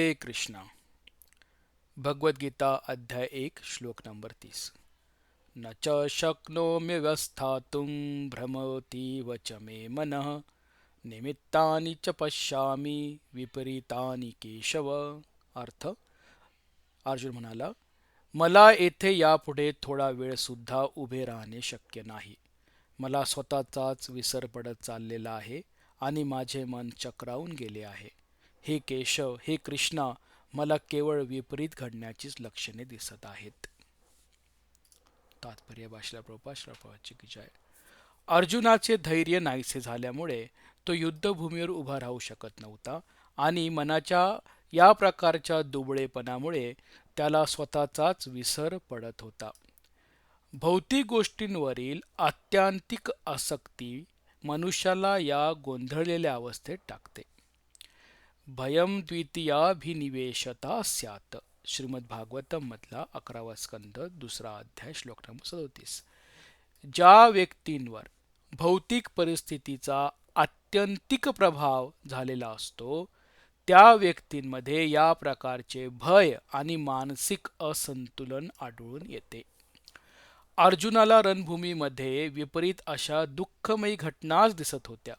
हे कृष्णा. भगवद्गीता अध्याय एक श्लोक नंबर तीस. न च शक्नोमि व्यवस्थातुं भ्रमतीव च मे मनः निमित्तानि च पश्यामी विपरीतानि केशव. अर्थ अर्जुन म्हणाला मला येथे यापुढे थोडा वेळ सुद्धा उभे राहणे शक्य नाही. मला स्वतःचाच विसर पडत चाललेला आहे आणि माझे मन चक्रावून गेले आहे. हे केशव हे कृष्णा मला केवळ विपरीत घडण्याचीच लक्षणे दिसत आहेत. तात्पर्य भाषला प्रभा श्रपाची की जय अर्जुनाचे धैर्य नाहीसे झाल्यामुळे तो युद्धभूमीवर उभा राहू शकत नव्हता आणि मनाच्या या प्रकारच्या दुबळेपणामुळे त्याला स्वतःचाच विसर पडत होता. भौतिक गोष्टींवरील आत्यांतिक आसक्ती मनुष्याला या गोंधळलेल्या अवस्थेत टाकते. भयम द्वितीयाभिनिवेशता स्यात। श्रीमद भागवतम मधला अकरावा स्कंद दुसरा अध्याय श्लोक नंबर सदोतीस। ज्या व्यक्तींवर भौतिक परिस्थितीचा आत्यंतिक प्रभाव झालेला असतो त्या व्यक्तींमध्ये या प्रकारचे भय आणि मानसिक असंतुलन आढळून येते. अर्जुनाला रणभूमीमध्ये विपरीत अशा दुःखमयी घटनाच दिसत होत्या.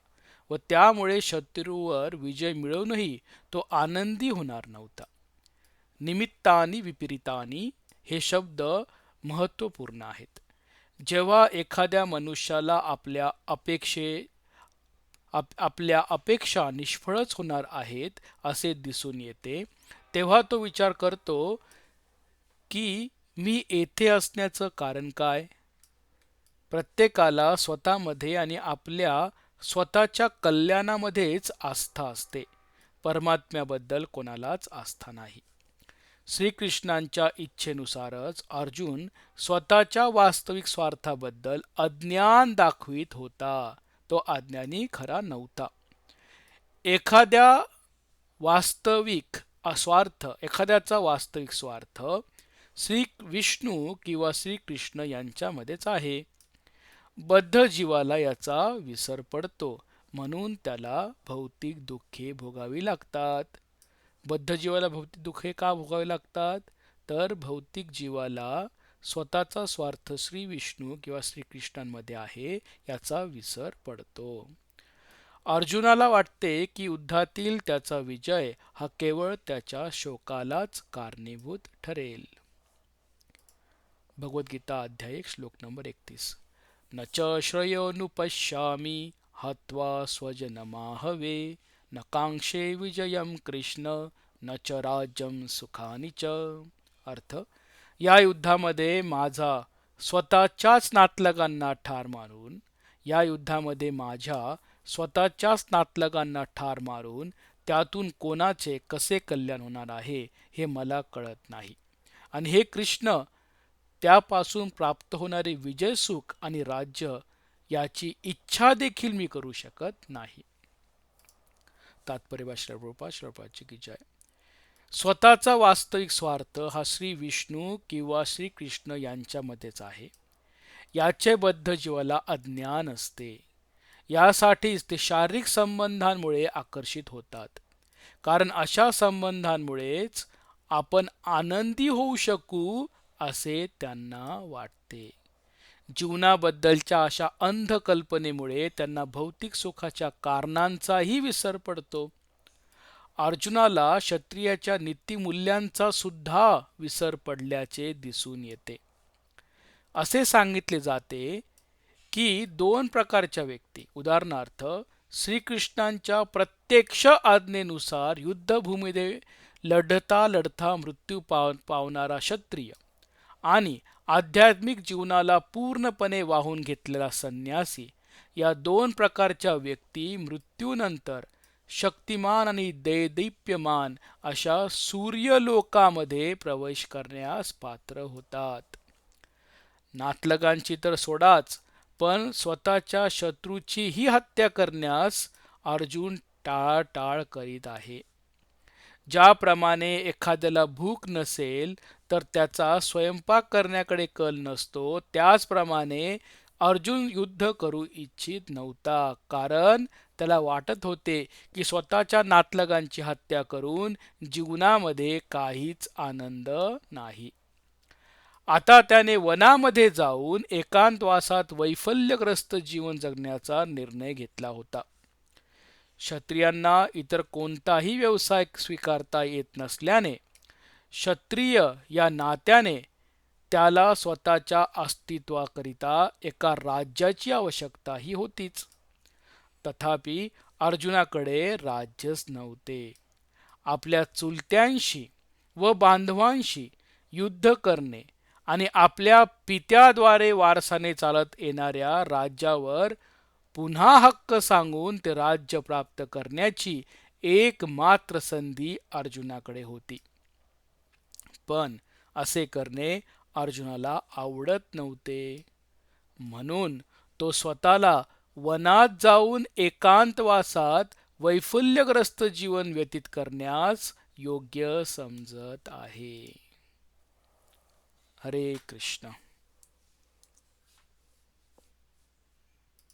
व त्यामुळे शत्रूवर विजय मिळवूनही तो आनंदी होणार नव्हता. निमित्तानी विपरीतानी हे शब्द महत्त्वपूर्ण आहेत. जेव्हा एखाद्या मनुष्याला आपल्या अपेक्षे आप आपल्या अपेक्षा निष्फळच होणार आहेत असे दिसून येते तेव्हा तो विचार करतो की मी येथे असण्याचं कारण काय? प्रत्येकाला स्वतःमध्ये आणि आपल्या स्वतःच्या कल्याणामध्येच आस्था असते. परमात्म्याबद्दल कोणालाच आस्था नाही. श्रीकृष्णांच्या इच्छेनुसारच अर्जुन स्वतःच्या वास्तविक स्वार्थाबद्दल अज्ञान दाखवित होता. तो अज्ञानी खरा नव्हता. एखाद्या वास्तविक अस्वार्थ एखाद्याचा वास्तविक स्वार्थ श्री विष्णू किंवा श्रीकृष्ण यांच्यामध्येच आहे. बद्ध जीवाला याचा विसर पडतो. म्हणून त्याला भौतिक दुःखे भोगावी लागतात. बद्ध जीवाला भौतिक दुःखे का भोगावी लागतात? तर भौतिक जीवाला स्वतःचा स्वार्थ श्री विष्णू किंवा श्रीकृष्णांमध्ये आहे याचा विसर पडतो. अर्जुनाला वाटते की युद्धातील त्याचा विजय हा केवळ त्याच्या शोकालाच कारणीभूत ठरेल. भगवद्गीता अध्याय श्लोक नंबर एकतीस. न च श्रयोनुपश्यामी हत्वा स्वजनमाहवे न कांक्षे विजयम कृष्ण न च राज्यम सुखानी च। अर्थ या युद्धामध्ये माझा स्वतःच्याच नातलगांना ठार मारून या युद्धामध्ये माझ्या स्वतःच्याच नातलगांना ठार मारून त्यातून कोणाचे कसे कल्याण होणार आहे हे मला कळत नाही. आणि हे कृष्ण त्यापासून प्राप्त होणारे विजय सुख आणि राज्य याची इच्छा देखील मी करू शकत नाही. तात्पर्य श्रवरूपा श्रवपाची की जय. स्वतःचा वास्तविक स्वार्थ हा श्री विष्णू किंवा श्रीकृष्ण यांच्यामध्येच आहे. याचे बद्ध जीवाला अज्ञान असते. यासाठीच ते शारीरिक संबंधांमुळे आकर्षित होतात. कारण अशा संबंधांमुळेच आपण आनंदी होऊ शकू असे त्यांना वाटते. जीवनाबद्दलच्या अशा अंधकल्पनेमुळे त्यांना भौतिक सुखाच्या कारणांचाही विसर पडतो. अर्जुनाला क्षत्रियाच्या नीतिमूल्यांचा सुद्धा विसर पडल्याचे दिसून येते. असे सांगितले जाते की दोन प्रकारच्या व्यक्ती उदाहरणार्थ श्रीकृष्णांच्या प्रत्यक्ष आज्ञेनुसार युद्धभूमीदे लढता लढता मृत्यू पाव पावणारा क्षत्रिय आणि आध्यात्मिक जीवनाला पूर्णपणे वाहून घेतलेला संन्यासी या दोन प्रकारच्या व्यक्ती मृत्यूनंतर शक्तिमान आणि दैदिप्यमान अशा सूर्यलोकामध्ये प्रवेश करण्यास पात्र होतात. नातलगांची तर सोडाच पण स्वतःच्या शत्रूचीही हत्या करण्यास अर्जुन टाळटाळ करीत आहे. ज्याप्रमाणे एखाद्याला भूक नसेल तर त्याचा स्वयंपाक करण्याकडे कल नसतो. त्याचप्रमाणे अर्जुन युद्ध करू इच्छित नव्हता. कारण त्याला वाटत होते की स्वतःच्या नातलगांची हत्या करून जीवनामध्ये काहीच आनंद नाही. आता त्याने वनामध्ये जाऊन एकांतवासात वैफल्यग्रस्त जीवन जगण्याचा निर्णय घेतला होता. क्षत्रियांना इतर कोणताही व्यवसाय स्वीकारता येत नसल्याने क्षत्रिय या नात्याने त्याला स्वतःच्या अस्तित्वाकरिता एका राज्याची आवश्यकताही होतीच. तथापि अर्जुनाकडे राज्यच नव्हते. आपल्या चुलत्यांशी व बांधवांशी युद्ध करणे आणि आपल्या पित्याद्वारे वारसाने चालत येणाऱ्या राज्यावर पुन्हा हक्क सांगून ते राज्य प्राप्त करण्याची एकमात्र संधी अर्जुनाकडे होती. पण असे करणे अर्जुनाला आवडत नव्हते. म्हणून तो स्वतःला वनात जाऊन एकांतवासात वैफल्यग्रस्त जीवन व्यतीत करण्यास योग्य समजत आहे. हरे कृष्ण.